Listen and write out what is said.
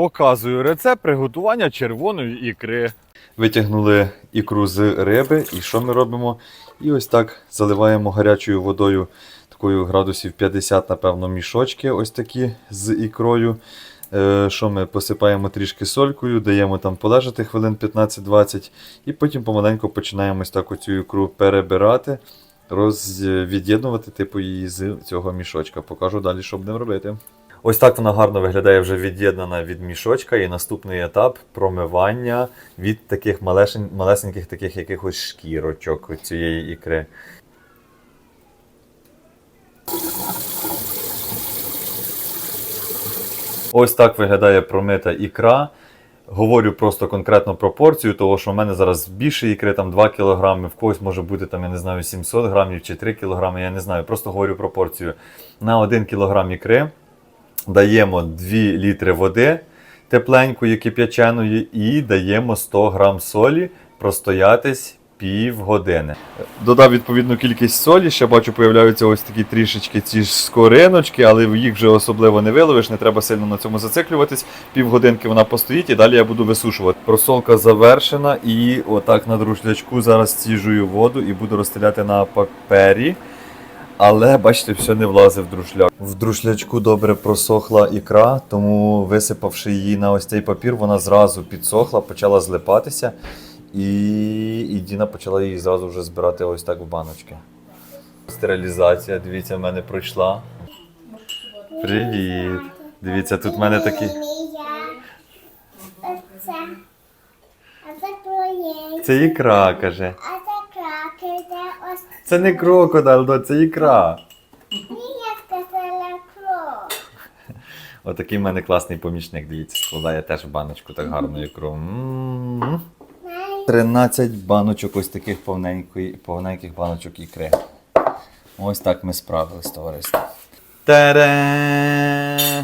Показую рецепт приготування червоної ікри. Витягнули ікру з риби, і що ми робимо? І ось так заливаємо гарячою водою, такою градусів 50, напевно, мішочки, ось такі з ікрою. Е, Що ми посипаємо трішки солькою, даємо там полежати хвилин 15-20, і потім помаленьку починаємо ось так оцю ікру перебирати, роз... від'єднувати типу, її з цього мішочка. Покажу далі, що будемо робити. Ось так вона гарно виглядає вже від'єднана від мішочка. І наступний етап промивання від таких малешень, малесеньких таких якихось шкірочок цієї ікри. Ось так виглядає промита ікра. Говорю просто конкретно пропорцію, того що в мене зараз більше ікри, там 2 кг, в когось може бути там, я не знаю, 700 грамів чи 3 кг, я не знаю. Просто говорю пропорцію. На 1 кг ікри даємо 2 літри води тепленької, кип'яченої, і даємо 100 грам солі простоятись півгодини. Додав відповідну кількість солі. Ще бачу, появляються ось такі трішечки ці ж скориночки, але їх вже особливо не виловиш, не треба сильно на цьому зациклюватись. Півгодинки вона постоїть і далі я буду висушувати. Просолка завершена, і отак на друшлячку зараз ціжую воду і буду розстріляти на папері. Але бачите, все не влазив в друшляк. В друшлячку добре просохла ікра, тому висипавши її на ось цей папір, вона зразу підсохла, почала злипатися. І, і Діна почала її зразу вже збирати ось так в баночки. Стерилізація, дивіться, в мене пройшла. Привіт! Дивіться, тут в мене такі. Це. Ікра, каже. Це ось Це не крокодил, да, це ікра. ні, я сказала крок. Отакий в мене класний помічник, дивіться, складає теж в баночку так гарну ікру. М-м-м. 13 баночок ось таких повненької- повненьких баночок ікри. Ось так ми справились, товариство. Та-дам!